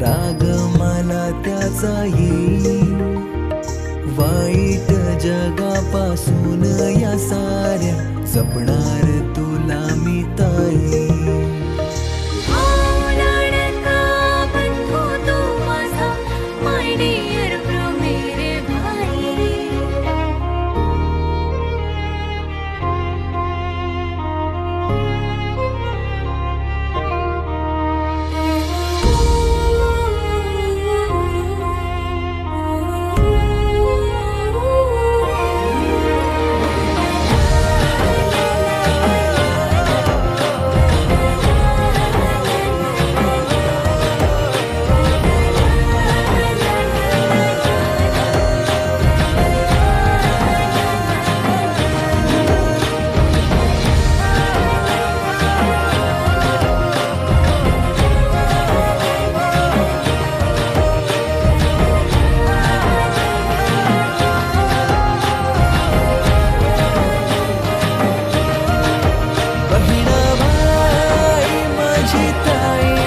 राग मला त्याचा येईल वाईट जगापासून या साऱ्या जपणार तुला chỉ tay